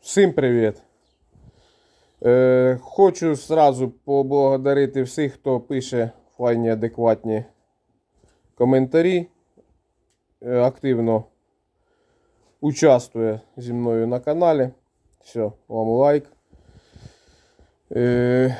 Всім привіт! Е, хочу зразу поблагодарити всіх, хто пише файні, адекватні коментарі. Е, активно участвує зі мною на каналі. Все, вам лайк. Е,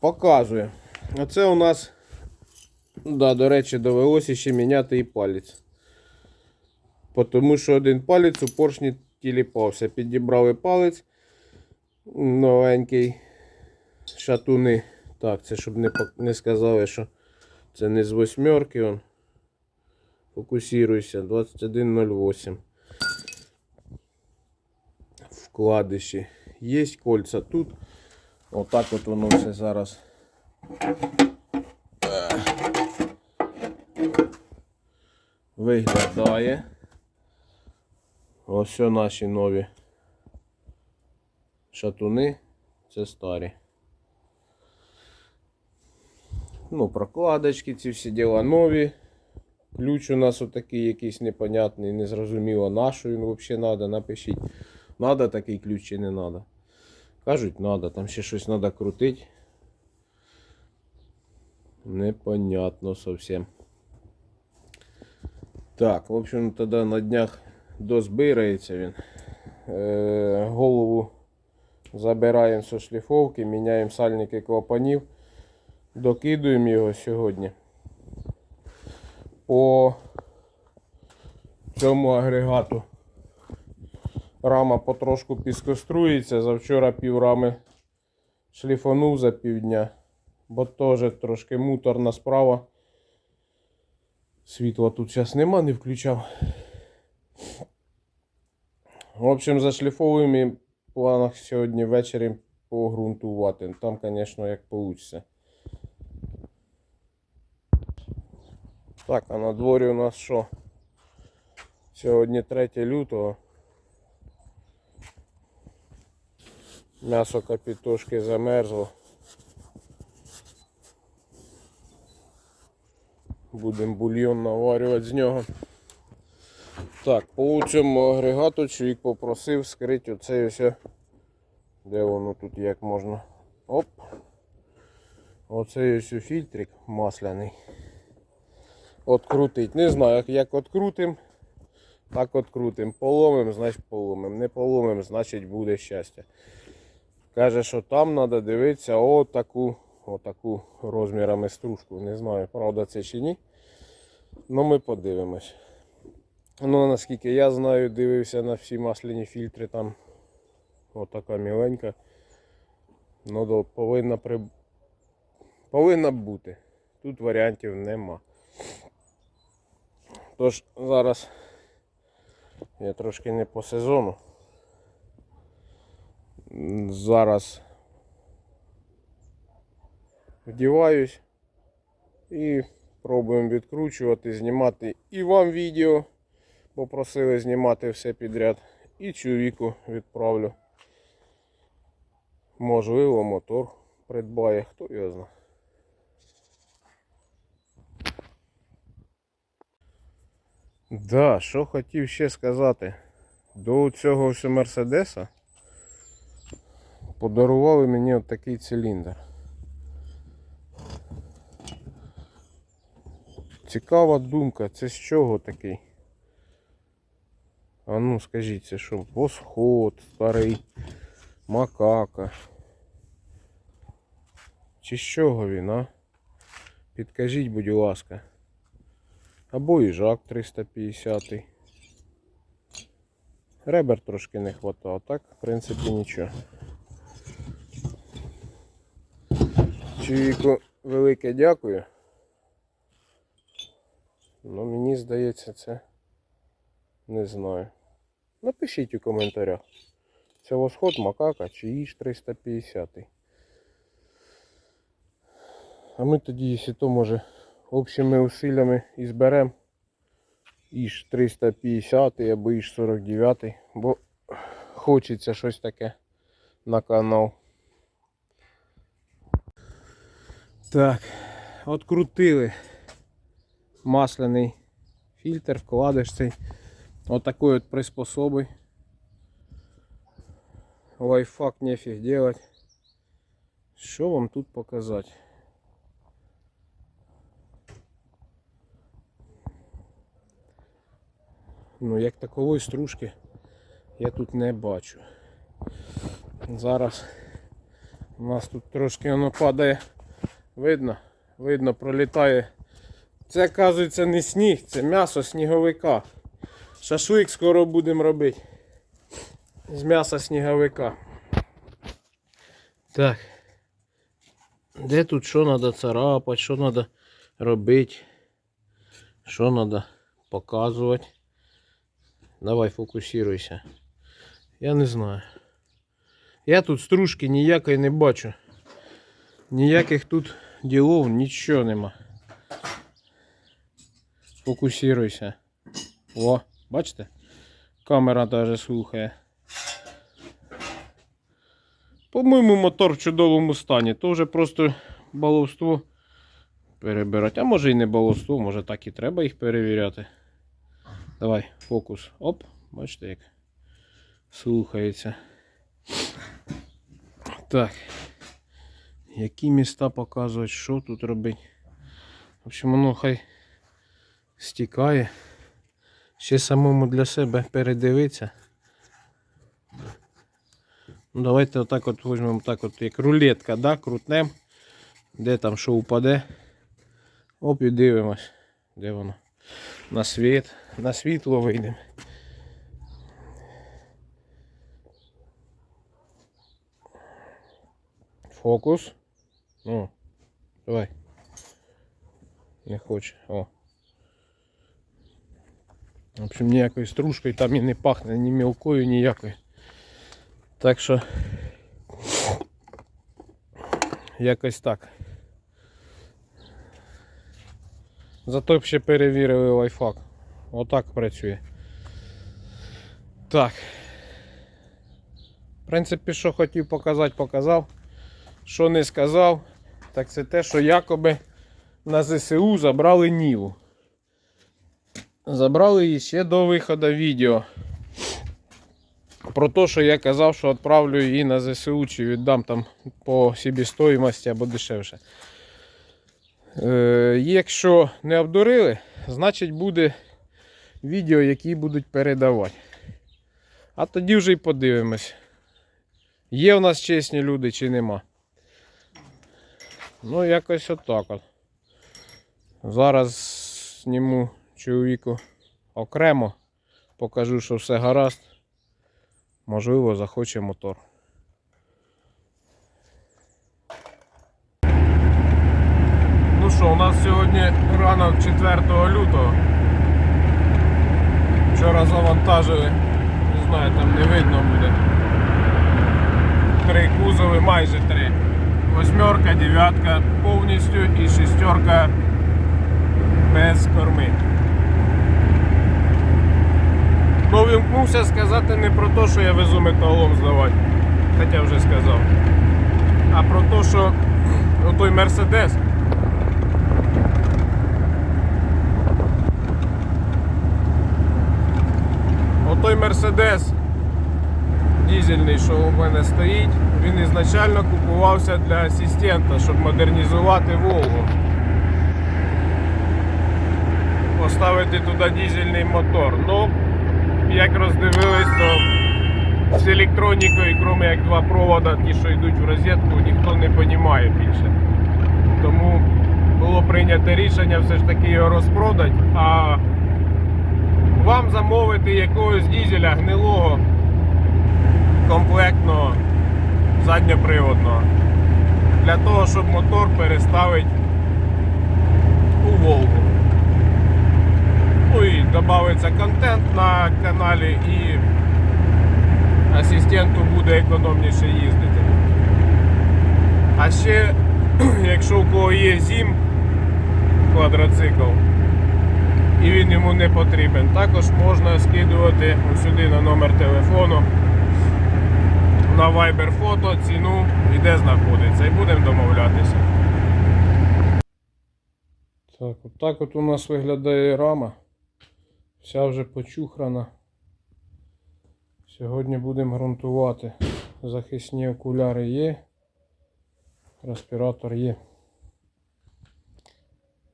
показує. Оце у нас, да, до речі, довелося ще міняти і палець. Тому що один палець у поршні тіліпався. Підібрали палець новенький. Шатуни. Так, це щоб не, не сказали, що це не з восьмерки. Он. Фокусируйся. 21.08. Вкладиші. Є кольця тут. Отак от воно все зараз. Е. Виглядає. Ось наші нові шатуни. Це старі. Ну, прокладочки, ці всі діла нові. Ключ у нас отакий якийсь непонятний, незрозуміло, на що він взагалі треба. Напишіть, надо такий ключ чи не треба. Кажуть, треба, там ще щось треба крутити. Непонятно зовсім. Так, в общем, тоді на днях дозбирається він. Е, голову забираємо зі шліфовки, міняємо сальники клапанів, докидуємо його сьогодні. По цьому агрегату рама потрошку піскострується. Завчора пів рами шліфанув за півдня, бо теж трошки муторна справа. Світла тут зараз нема, не включав. В общем, зашліфовуємо і в планах сьогодні ввечері погрунтувати. Там, звісно, як вийде. Так, а на дворі у нас що? Сьогодні 3 лютого. М'ясо капітошки замерзло. Будемо бульйон наварювати з нього. Так, по цьому агрегату чоловік попросив скрити оцей ось. Де воно тут як можна. Оп. Оцей ось фільтрик масляний. Открутить. Не знаю, як открутим, так открутим. Поломим, значить поломим. Не поломим, значить буде щастя. Каже, що там треба дивитися отаку, отаку розмірами стружку. Не знаю, правда це чи ні. Ну ми подивимось. Ну, наскільки я знаю, дивився на всі масляні фільтри, там отака міленька. Ну, повинна при... повинна бути. Тут варіантів нема. Тож зараз я трошки не по сезону. Зараз вдіваюсь і пробуємо відкручувати, знімати і вам відео. Попросили знімати все підряд. І чоловіку відправлю. Можливо, мотор придбає, хто його знає. Да, що хотів ще сказати. До цього ось Мерседеса подарували мені от такий циліндр. Цікава думка, це з чого такий? А ну скажіть, це що? Восход старий, макака. Чи з чого він, а? Підкажіть, будь ласка. Або їжак 350. Ребер трошки не хватало, так, в принципі, нічого. Чоловіку велике дякую. Ну, мені здається, це не знаю. Напишіть у коментарях. Це восход макака чи їж 350. А ми тоді, якщо то може, общими усиллями і зберемо іж 350 або іж 49, бо хочеться щось таке на канал. Так, открутили масляний фільтр, вкладиш цей отакої от приспособи. лайфхак нефиг делать. Що вам тут показати? Ну, як такової стружки я тут не бачу. Зараз у нас тут трошки воно падає. Видно? Видно, пролітає. Це, оказується, не сніг, це м'ясо сніговика. Шашлик скоро будемо робити. З м'яса сніговика. Так. Де тут що треба царапати, що треба робити? Що треба показувати? Давай фокусируйся. Я не знаю. Я тут стружки ніякої не бачу. Ніяких тут ділов, нічого нема. Фокусируйся. О, бачите? Камера даже слухає. По-моєму, мотор в чудовому стані. То вже просто баловство перебирати. А може і не баловство, може так і треба їх перевіряти. Давай, фокус. Оп, бачите як слухається. Так. Які міста показують, що тут робити. В общем, воно хай стікає. Ще самому для себе передивитися. Ну, давайте отак от візьмемо так от як рулетка, да, крутнем. Де там що упаде. Оп, і дивимось. Де воно? На світ. На світло вийдемо. Фокус. Ну, давай. Не хоче. О. В общем, ніякою стружкою там і не пахне, ні мілкою, ніякою. Так що якось так. Зато б ще перевірили лайфхак. Отак працює. Так. В принципі, що хотів показати, показав. Що не сказав, так це те, що якоби на ЗСУ забрали Ніву. Забрали її ще до виходу відео. Про те, що я казав, що відправлю її на ЗСУ чи віддам там по собі або дешевше. Е, якщо не обдурили, значить буде відео, які будуть передавати. А тоді вже й подивимось, є в нас чесні люди чи нема. Ну, якось отак от. Зараз зніму чоловіку окремо, покажу, що все гаразд. Можливо, захоче мотор. Ну що, у нас сьогодні ранок 4 лютого. Вчора завантажили, не знаю, там не видно буде. Три кузови, майже три. Восьмерка, дев'ятка повністю і шестерка без корми. Ну, вимкнувся сказати не про те, що я везу металолом здавати, хоча вже сказав. А про те, що той Мерседес. Отой Мерседес дізельний, що у мене стоїть, він ізначально купувався для асистента, щоб модернізувати Волгу. Поставити туди дізельний мотор. Ну, як роздивились, то з електронікою, крім як два провода, ті, що йдуть в розетку, ніхто не розуміє більше. Тому було прийнято рішення все ж таки його розпродати, а вам замовити якогось дізеля гнилого комплектного задньоприводного. Для того, щоб мотор переставити у Волгу. Ну контент на каналі і асистенту буде економніше їздити. А ще, якщо у кого є зім квадроцикл, і він йому не потрібен, також можна скидувати сюди на номер телефону на Viber фото, ціну і де знаходиться. І будемо домовлятися. Так, так от у нас виглядає рама. Вся вже почухрана. Сьогодні будемо ґрунтувати. захисні окуляри є. Респіратор є.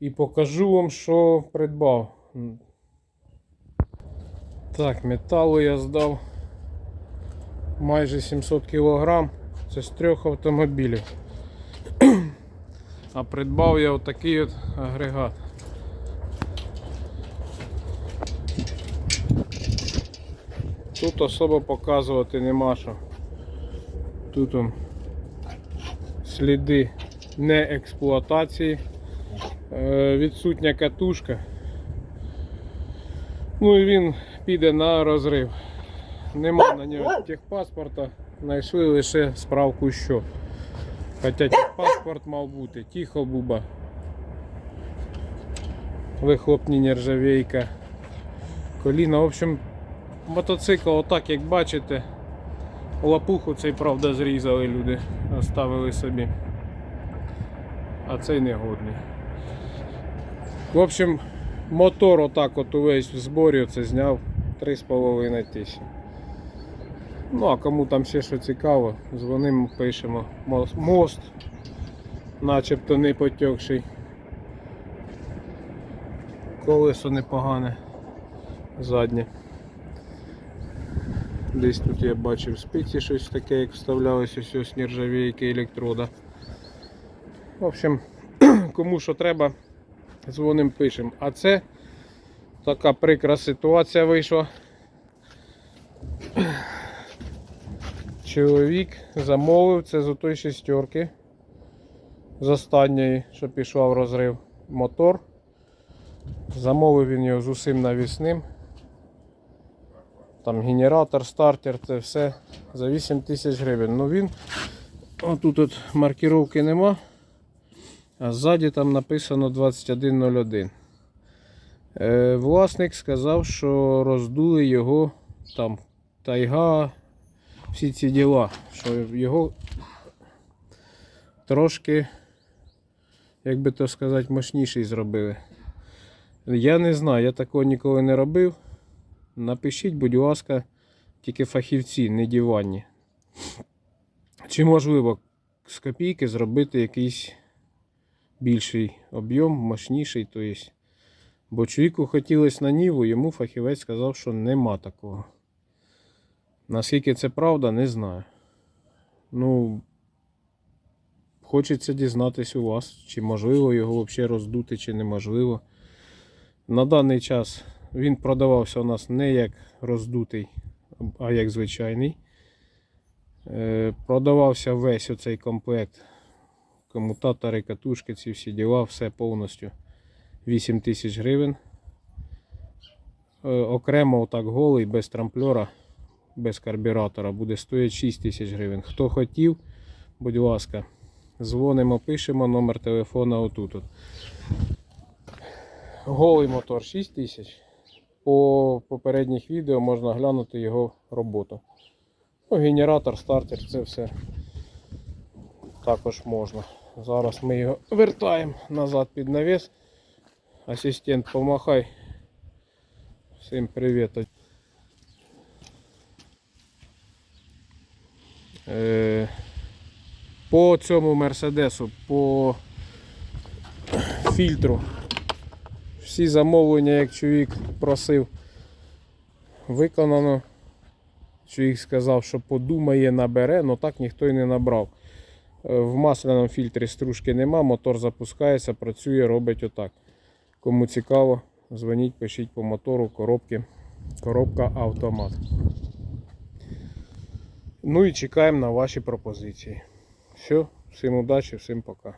І покажу вам, що придбав. Так, металу я здав майже 700 кг. Це з трьох автомобілів. А придбав я отакий от агрегат. Тут особо показувати нема що. Тут он сліди неексплуатації, е, відсутня катушка. Ну і він піде на розрив. Нема на нього техпаспорта, знайшли лише справку що. Хоча техпаспорт мав бути, тихо буба. Вихлопні нержавейка. Коліна, в общем, мотоцикл, отак як бачите, лапуху цей, правда, зрізали люди, оставили собі. А цей негодний. В общем, мотор отак от увесь в зборі це зняв 3,5 тисячі. Ну, а кому там ще що цікаво, дзвонимо, пишемо. Мос- Мост, начебто не потекший. Колесо непогане. Заднє. Десь тут я бачив спиці щось таке, як вставлялося ось з нержавійки електрода. В общем, кому що треба, дзвоним пишемо. А це така прикра ситуація вийшла. Чоловік замовив це з отої шестерки. З останньої, що пішла в розрив мотор. Замовив він його з усім навісним. Там генератор, стартер, це все за 8 тисяч гривень. Ну він, отут от маркировки нема, а ззаді там написано 2101. Е, власник сказав, що роздули його там тайга, всі ці діла, що його трошки, як би то сказати, мощніший зробили. Я не знаю, я такого ніколи не робив. Напишіть, будь ласка, тільки фахівці, не діванні. Чи можливо з копійки зробити якийсь більший об'єм, мощніший. То є. Бо чоловіку хотілося на ніву, йому фахівець сказав, що нема такого. Наскільки це правда, не знаю. Ну, хочеться дізнатись у вас, чи можливо його взагалі роздути, чи неможливо. На даний час він продавався у нас не як роздутий, а як звичайний. Е, Продавався весь оцей комплект. Комутатори, катушки, ці всі діла, все повністю 8 тисяч гривень. Е, Окремо отак голий, без трамплера, без карбюратора буде стоїти 6 тисяч гривень. Хто хотів, будь ласка, дзвонимо, пишемо номер телефона отут. от. Голий мотор 6 тисяч. По попередніх відео можна глянути його роботу. Ну, генератор, стартер, це все також можна. Зараз ми його вертаємо назад під навіс. Асистент, помахай. Всім привіт. Е, по цьому мерседесу, по фільтру. Всі замовлення, як чоловік просив, виконано. Чоловік сказав, що подумає, набере, але так ніхто і не набрав. Е, В масляному фільтрі стружки нема, мотор запускається, працює, робить отак. Кому цікаво, дзвоніть, пишіть по мотору, коробки, коробка автомат. Ну і чекаємо на ваші пропозиції. Все, всім удачі, всім пока.